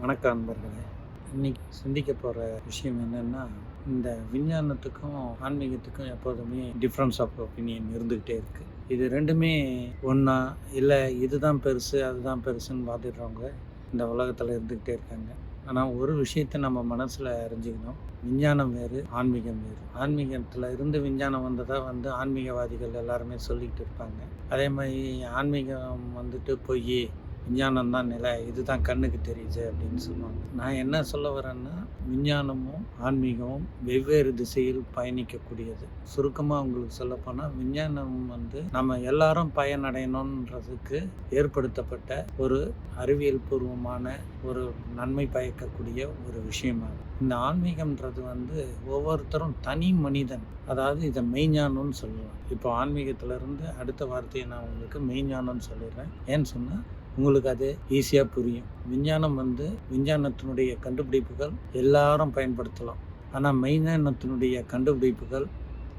வணக்கம் அன்பர்களே இன்னைக்கு சிந்திக்க போகிற விஷயம் என்னென்னா இந்த விஞ்ஞானத்துக்கும் ஆன்மீகத்துக்கும் எப்போதுமே டிஃப்ரென்ஸ் ஆஃப் ஒப்பீனியன் இருந்துக்கிட்டே இருக்குது இது ரெண்டுமே ஒன்றா இல்லை இதுதான் பெருசு அதுதான் பெருசுன்னு பார்த்துடுறவங்க இந்த உலகத்தில் இருந்துக்கிட்டே இருக்காங்க. ஆனால் ஒரு விஷயத்தை நம்ம மனசில் அறிஞ்சிக்கணும். விஞ்ஞானம் வேறு ஆன்மீகம் வேறு. ஆன்மீகத்தில் இருந்து விஞ்ஞானம் வந்ததாக வந்து ஆன்மீகவாதிகள் எல்லாருமே சொல்லிக்கிட்டு இருப்பாங்க. அதே மாதிரி ஆன்மீகம் வந்துட்டு பொய் விஞ்ஞானம் தான் நிலை. இதுதான் கண்ணுக்கு தெரியுது அப்படின்னு சொல்லுவாங்க. நான் என்ன சொல்ல வரேன்னா விஞ்ஞானமும் ஆன்மீகமும் வெவ்வேறு திசையில் பயணிக்கக்கூடியது. சுருக்கமாக உங்களுக்கு சொல்லப்போனால் விஞ்ஞானம் வந்து நம்ம எல்லாரும் பயனடையணுன்றதுக்கு ஏற்படுத்தப்பட்ட ஒரு அறிவியல் பூர்வமான ஒரு நன்மை பயக்கக்கூடிய ஒரு விஷயமாகும் இந்த ஆன்மீகம்ன்றது வந்து ஒவ்வொருத்தரும் தனி மனிதன். அதாவது இதை மெய்ஞானம்னு சொல்லுவேன் இப்போ ஆன்மீகத்திலிருந்து அடுத்த வார்த்தையை நான் உங்களுக்கு மெய்ஞானம்னு சொல்லிடுறேன். ஏன்னு சொன்னால் உங்களுக்கு அது ஈஸியாக புரியும். விஞ்ஞானம் வந்து விஞ்ஞானத்தினுடைய கண்டுபிடிப்புகள் எல்லாரும் பயன்படுத்தலாம். ஆனால் மெய்ஞானத்தினுடைய கண்டுபிடிப்புகள்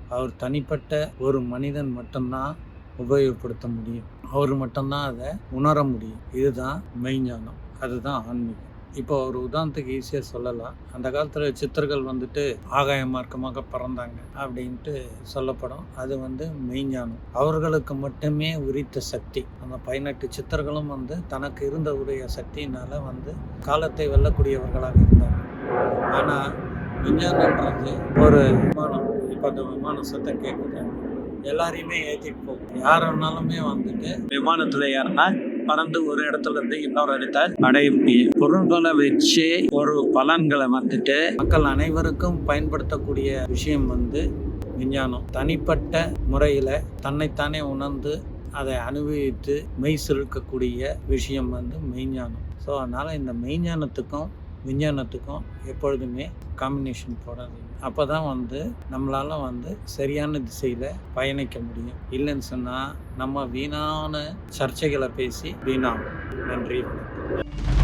அவர் தனிப்பட்ட ஒரு மனிதன் மட்டும்தான் உபயோகப்படுத்த முடியும். அவர் மட்டும்தான் அதை உணர முடியும். இதுதான் மெய்ஞானம். அதுதான் ஆன்மீகம். இப்போ ஒரு உதாரணத்துக்கு ஈஸியாக சொல்லலாம். அந்த காலத்தில் சித்தர்கள் வந்துட்டு ஆகாய மார்க்கமாக பறந்தாங்க அப்படின்ட்டு சொல்லப்படும். அது வந்து மெய்ஞானம். அவர்களுக்கு மட்டுமே உரித்த சக்தி. அந்த பதினெட்டு சித்தர்களும் வந்து தனக்கு இருந்த உடைய சக்தியினால் வந்து காலத்தை வெல்லக்கூடியவர்களாக இருந்தாங்க. ஆனால் விஞ்ஞானன்றது ஒரு விமானம். இப்போ அந்த விமான சத்தம் கேட்குது எல்லாரையுமே ஏற்றிட்டு போகும். யார் வேணாலுமே வந்துட்டு விமானத்தில் ஏறினா பறந்து ஒரு இடத்துல இருந்து இன்னொரு இடத்த அடைய முடியும் பொருள்களை வச்சு ஒரு பலன்களை வந்துட்டு மக்கள் அனைவருக்கும் பயன்படுத்தக்கூடிய விஷயம் வந்து விஞ்ஞானம். தனிப்பட்ட முறையில் தன்னைத்தானே உணர்ந்து அதை அனுபவித்து மெய் செலுக்கக்கூடிய விஷயம் வந்து மெய்ஞானம். ஸோ அதனால் இந்த மெய்ஞானத்துக்கும் விஞ்ஞானத்துக்கும் எப்பொழுதுமே காம்பினேஷன் போடாதீங்க. அப்போ தான் வந்து நம்மளால் வந்து சரியான திசையில் பயணிக்க முடியும். இல்லைன்னு சொன்னால் நம்ம வீணான சர்ச்சைகளை பேசி வீணாகும். நன்றி வணக்கம்.